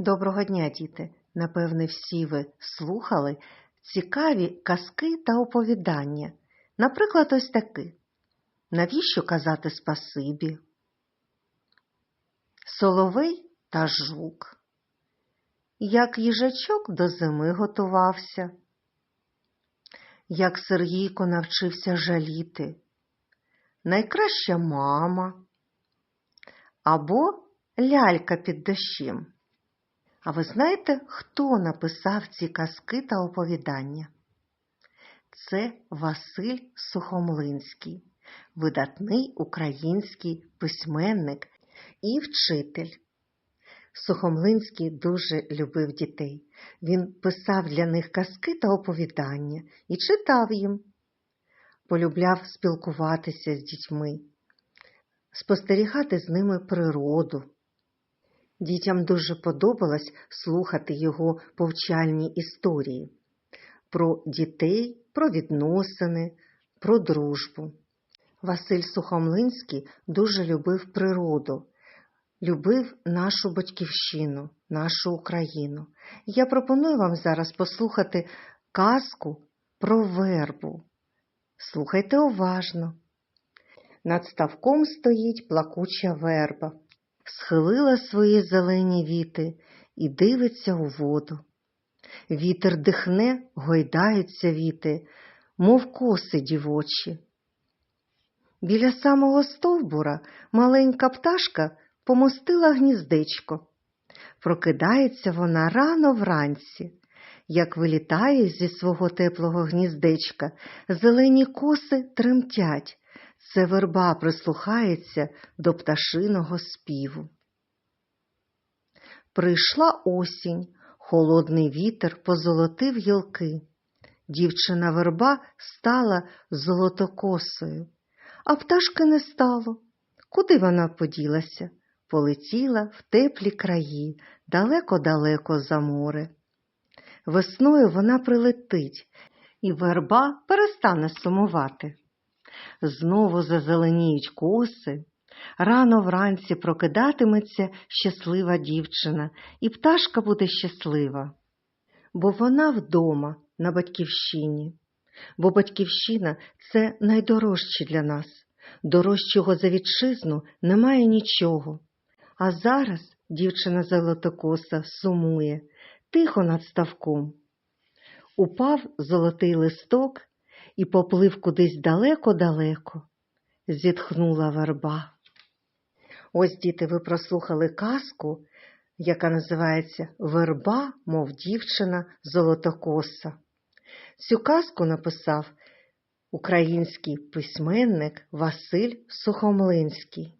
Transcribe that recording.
Доброго дня, діти! Напевне, всі ви слухали цікаві казки та оповідання. Наприклад, ось таки. Навіщо казати спасибі? Соловей та жук. Як їжачок до зими готувався. Як Сергійко навчився жаліти. Найкраща мама. Або лялька під дощем. А ви знаєте, хто написав ці казки та оповідання? Це Василь Сухомлинський, видатний український письменник і вчитель. Сухомлинський дуже любив дітей. Він писав для них казки та оповідання і читав їм. Полюбляв спілкуватися з дітьми, спостерігати з ними природу. Дітям дуже подобалось слухати його повчальні історії про дітей, про відносини, про дружбу. Василь Сухомлинський дуже любив природу, любив нашу батьківщину, нашу Україну. Я пропоную вам зараз послухати казку про вербу. Слухайте уважно. Над ставком стоїть плакуча верба схилила свої зелені віти і дивиться у воду. Вітер дихне, гойдаються віти, мов коси дівочі. Біля самого стовбура маленька пташка помостила гніздечко. Прокидається вона рано вранці. Як вилітає зі свого теплого гніздечка, зелені коси тремтять, це верба прислухається до пташиного співу. Прийшла осінь, холодний вітер позолотив гілки. Дівчина верба стала золотокосою, а пташки не стало. Куди вона поділася? Полетіла в теплі краї, далеко-далеко за море. Весною вона прилетить, і верба перестане сумувати. Знову зазеленіють коси. Рано вранці прокидатиметься щаслива дівчина, і пташка буде щаслива, бо вона вдома на батьківщині, бо батьківщина це найдорожче для нас, дорожчого за вітчизну немає нічого. А зараз дівчина золотокоса сумує, тихо над ставком. Упав золотий листок і поплив кудись далеко-далеко, зітхнула верба. Ось, діти, ви прослухали казку, яка називається Верба, мов дівчина золотокоса. Цю казку написав український письменник Василь Сухомлинський.